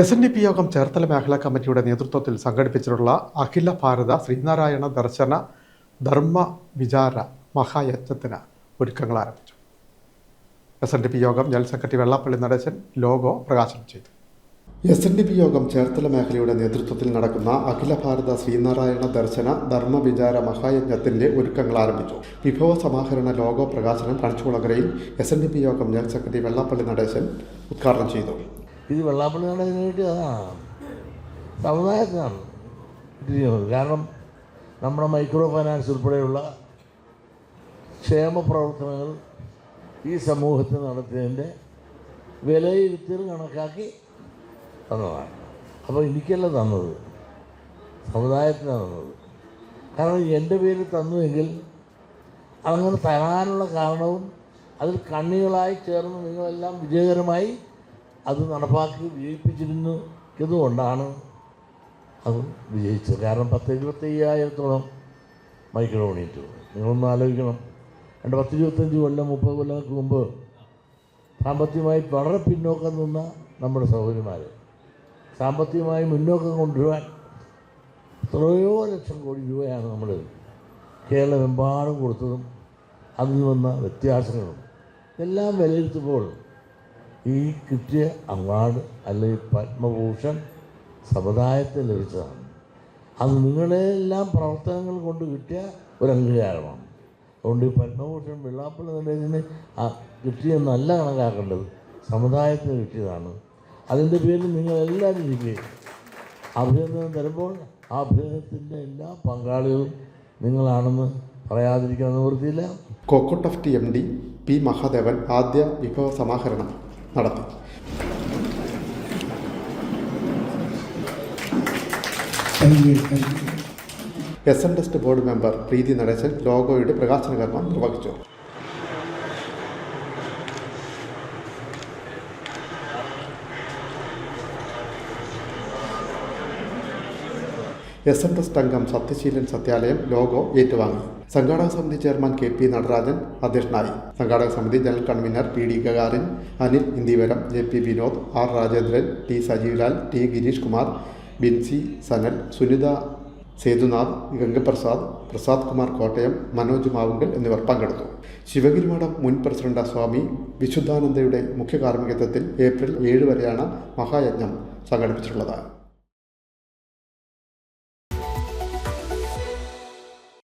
S N D P യോഗം ചേർത്തല മേഖലാ കമ്മിറ്റിയുടെ നേതൃത്വത്തിൽ സംഘടിപ്പിച്ചിട്ടുള്ള അഖില ഭാരത ശ്രീനാരായണ ദർശന ധർമ്മ വിചാര മഹായജ്ഞത്തിന് ഒരുക്കങ്ങൾ ആരംഭിച്ചു. എസ് എൻ ഡി പി യോഗം general secretary Vellappally Natesan logo പ്രകാശനം ചെയ്തു. എസ് എൻ ഡി പി യോഗം ചേർത്തല മേഖലയുടെ നേതൃത്വത്തിൽ നടക്കുന്ന അഖില ഭാരത ശ്രീനാരായണ ദർശന ധർമ്മ വിചാര മഹായജ്ഞത്തിന്റെ ഒരുക്കങ്ങൾ ആരംഭിച്ചു. വിഭവ സമാഹരണ ലോഗോ പ്രകാശനം കണിച്ചുകുളങ്ങരയിൽ എസ് എൻ ഡി പി യോഗം ജനറൽ സെക്രട്ടറി വെള്ളാപ്പള്ളി നടേശൻ ഉദ്ഘാടനം ചെയ്തു. ഇത് വെള്ളാപ്പള്ളി നാടകം വേണ്ടി അതാണ് സമുദായത്തിനാണ് കാരണം നമ്മുടെ മൈക്രോ ഫൈനാൻസ് ഉൾപ്പെടെയുള്ള ക്ഷേമ പ്രവർത്തനങ്ങൾ ഈ സമൂഹത്തിൽ നടത്തിയതിന്റെ വിലയിരുത്തൽ കണക്കാക്കി തന്നതാണ്. അപ്പോൾ എനിക്കല്ല തന്നത്. സമുദായത്തിനാണ് തന്നത്. കാരണം എന്റെ പേര് തന്നുവെങ്കിൽ അതങ്ങനെ തരാനുള്ള കാരണവും അതിൽ കണ്ണികളായി ചേർന്ന് നിങ്ങളെല്ലാം വിജയകരമായി അത് നടപ്പാക്കി വിജയിപ്പിച്ചിരുന്നു ഇതുകൊണ്ടാണ് അത് വിജയിച്ചത്? കാരണം പത്ത് ഇരുപത്തയ്യായിരത്തോളം മൈക്രോ യൂണിറ്റ് നിങ്ങളൊന്ന് ആലോചിക്കണം. രണ്ട് പത്ത് ഇരുപത്തഞ്ച് കൊല്ലം മുപ്പത് കൊല്ലങ്ങൾക്ക് മുമ്പ് സാമ്പത്തികമായി വളരെ പിന്നോക്കം നിന്ന നമ്മുടെ സഹോദരിമാർ സാമ്പത്തികമായി മുന്നോക്കം കൊണ്ടുവരാൻ എത്രയോ ലക്ഷം കോടി രൂപയാണ് നമ്മൾ കേരളമെമ്പാടും കൊടുത്തതും അതിൽ വന്ന വ്യത്യാസങ്ങളും എല്ലാം വിലയിരുത്തുമ്പോൾ ഈ കിട്ടിയ അവാർഡ് അല്ലെങ്കിൽ പത്മഭൂഷൺ സമുദായത്തിൽ ലഭിച്ചതാണ്. അത് നിങ്ങളെല്ലാം പ്രവർത്തനങ്ങൾ കൊണ്ട് കിട്ടിയ ഒരു അംഗീകാരമാണ്. അതുകൊണ്ട് ഈ പത്മഭൂഷൺ വെള്ളാപ്പള്ളി നടേശന് ആ കിട്ടിയെന്നല്ല കണക്കാക്കേണ്ടത് സമുദായത്തിന് കിട്ടിയതാണ്. അതിന്റെ പേരിൽ നിങ്ങളെല്ലാവരും ഇരിക്കുകയും അഭിനന്ദനം തരുമ്പോൾ ആ അഭിനന്ദനത്തിന്റെ എല്ലാ പങ്കാളികളും നിങ്ങളാണെന്ന് പറയാതിരിക്കാൻ നിവൃത്തിയില്ല T M D P Mahadevan ആദ്യ വിഭവ സമാഹരണം. നടത്തി. S N trust board member Preethi Natesan ലോഗോയുടെ പ്രകാശന കർമ്മം നിർവഹിച്ചു. എസ് എൻ ട്രസ്റ്റ് അംഗം സത്യശീലൻ സത്യാലയം ലോഗോ ഏറ്റുവാങ്ങി. സംഘാടക സമിതി ചെയർമാൻ കെ പി നടരാജൻ അധ്യക്ഷനായി. സംഘാടക സമിതി general convener P D Gagarin Anil Indivaram J P Vinod R Rajendran T Sajeevlal T Girish Kumar Binsy Sanal Sunitha Sethunath Gangaprasad Prasad Kumar Kottayam Manoj Mavunkal എന്നിവർ പങ്കെടുത്തു. ശിവഗിരി മഠം മുൻ പ്രസിഡന്റ് സ്വാമി വിശുദ്ധാനന്ദയുടെ മുഖ്യ കാർമ്മികത്വത്തിൽ April ഏഴ് വരെയാണ് മഹായജ്ഞം സംഘടിപ്പിച്ചിട്ടുള്ളത്.